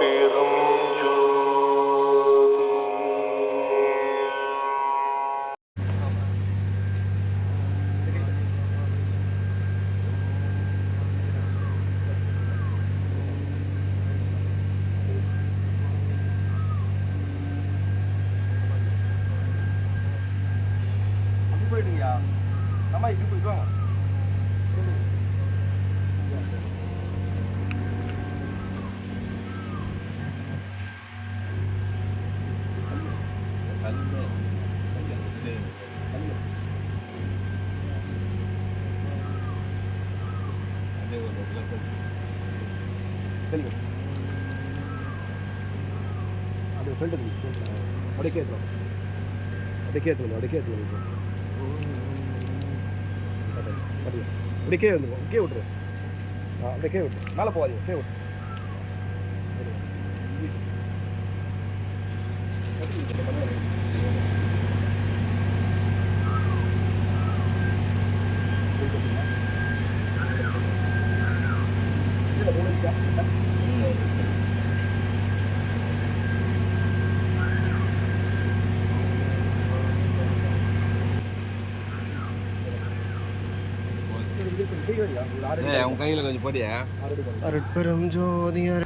அருட்பெரும் ஜோதி அப்படி போயிட்டீங்கயா அம்மா இப்படி போயிட்டு வாங்க அது ஃப்ரெண்டு அப்படியே கேட்குறோம் அப்படியே கேட்கணும் அப்படியே கேட்கணும் இப்படி கே வந்துடும் கே விட்டுரு. அப்படியே கே விட்டுரு மேலே போகாதீங்க கே விட்டுரு. ஏய் உன் கையில் கொஞ்சம் படியா? அருட்பெரும் ஜோதியார்.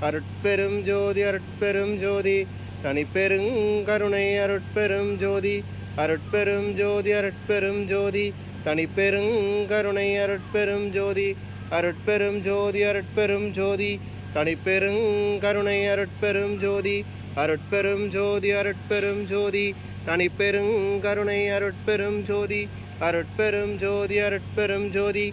அருட்பெரும் ஜோதி அருட்பெரும் ஜோதி. தனிப்பெருங்கருணை அருட்பெரும் ஜோதி. அருட்பெரும் ஜோதி அருட்பெரும் ஜோதி. தனிப்பெருங்கருணை அருட்பெரும் ஜோதி. அருட்பெரும் ஜோதி அருட்பெரும் ஜோதி. தனிப்பெருங்கருணை அருட்பெரும் ஜோதி. அருட்பெரும் ஜோதி அருட்பெரும் ஜோதி. தனிப்பெருங்கருணை அருட்பெரும் ஜோதி. அருட்பெரும் ஜோதி அருட்பெரும் ஜோதி.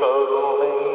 கருணை